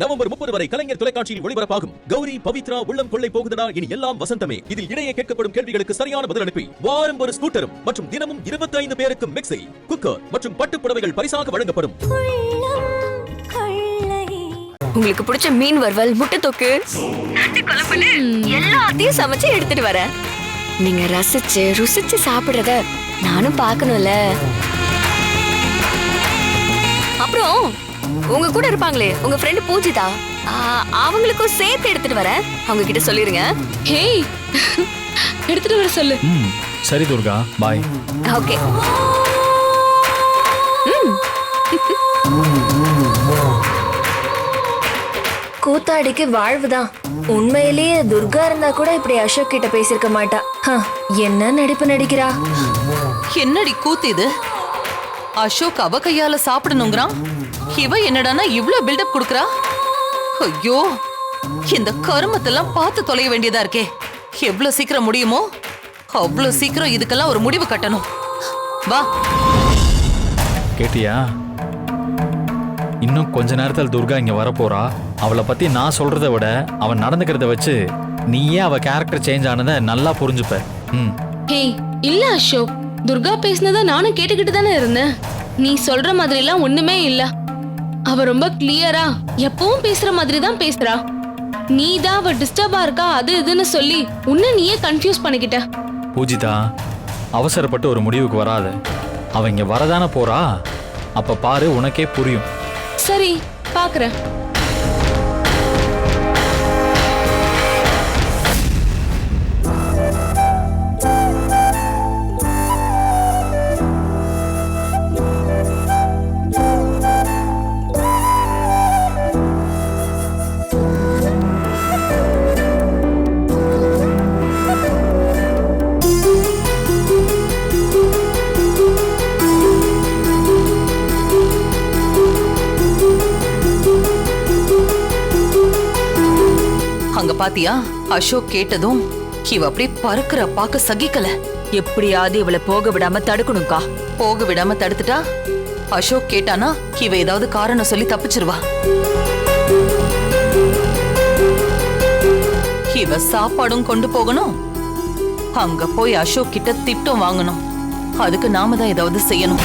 November முப்பது வரை கலைஞர் தொலைக்காட்சியில் ஒளிபரப்பாகும். கௌரி பவித்ரா உள்ளம் கொள்ளை போகுதடா இனி எல்லாம் வசந்தமே. இதில் இடையே கேட்கப்படும் கேள்விகளுக்கு சரியான பதில் அனுப்பி வாரம் ஒரு ஸ்கூட்டரும் மற்றும் தினமும் 25 பேருக்கு மிக்ஸி குக்கர் மற்றும் பட்டு புடவைகள் பரிசாக வழங்கப்படும். உங்களுக்கு பிடிச்ச மீன் வறுவல் முட்டை தொக்கு எல்லாத்தையும் சமைச்சு எடுத்துட்டு வரேன். நீங்க ரசிச்சு ருசிச்சு சாப்பிடுறத நானும் பார்க்கணும்ல. அப்புறம் உங்க கூட இருப்பாங்களே உங்க ஃப்ரெண்ட் பூஜிதா. அவங்களுக்கும் சேர்த்து எடுத்துட்டு வரேன். அவங்க கிட்ட சொல்லிருங்க. ஹேய் எடுத்துட்டு வர சொல்லு. சரி துர்கா பாய். ஓகே. கூத்தாடிக்கு வாழ்வுதான். உண்மையிலேயே துர்கா இருந்தா கூட இப்படி அசோக் கிட்ட பேசியிருக்க மாட்டா. ஹ, என்ன நடிப்பு நடிக்கிறா? என்னடி கூத்து இது? அசோக் அவ கையால சாப்பிடணுங்கிறான். இவ என்னடானா இவ்ளோ பில்டப் குடுக்கறா? ஐயோ இந்த கருமத்தெல்லாம் பார்த்து தொலைய வேண்டியதா இருக்கே. எவ்வளவு சீக்கிரம் முடியுமோ அவ்வளவு சீக்கிரம் இதுக்கெல்லாம் ஒரு முடிவு கட்டணும். வா. கேட்டியா? இன்னும் கொஞ்ச நேரத்தில் துர்கா இங்க வரப்போறா. அவளை பத்தி நான் சொல்றத விட அவன் நடந்துக்கிறத வச்சு நீயே அவ கேரக்டர் சேஞ்ச் ஆனதை நல்லா புரிஞ்சுப்ப. ம். ஹேய் இல்ல அசோக். துர்கா பேசினத நானும் கேட்டுக்கிட்டு தானே இருந்தேன். நீ சொல்ற மாதிரி எல்லாம் ஒண்ணுமே இல்ல. அவ ரொம்ப கிளியரா எப்பவும் பேசுற மாதிரி தான் பேசுறா. நீ தான் அவ டிஸ்டர்பா இருக்கா அது இதுன்னு சொல்லி உன்னை நீயே கன்ஃபியூஸ் பண்ணிக்கிட்ட. பூஜிதா அவசரப்பட்டு ஒரு முடிவுக்கு வராத. அவ இங்க வரதானே போறா? அப்ப பாரு உனக்கே புரியும். சரி பாக்குறேன். பாத்தியா அசோக் கேட்டதும் இவ அப்படியே பறக்குற பாக்க சகிக்கல. எப்படியாவது இவளை போக விடாம தடுக்கணும்க்கா. போக விடாம தடுத்துட்டா? அசோக் கேட்டானா இவ ஏதாவது காரணம் சொல்லி தப்பிச்சிருவா. இவ சாப்பாடும் கொண்டு போகணும். அங்க போய் அசோக் கிட்ட திட்டம் வாங்கணும். அதுக்கு நாம தான் ஏதாவது செய்யணும்.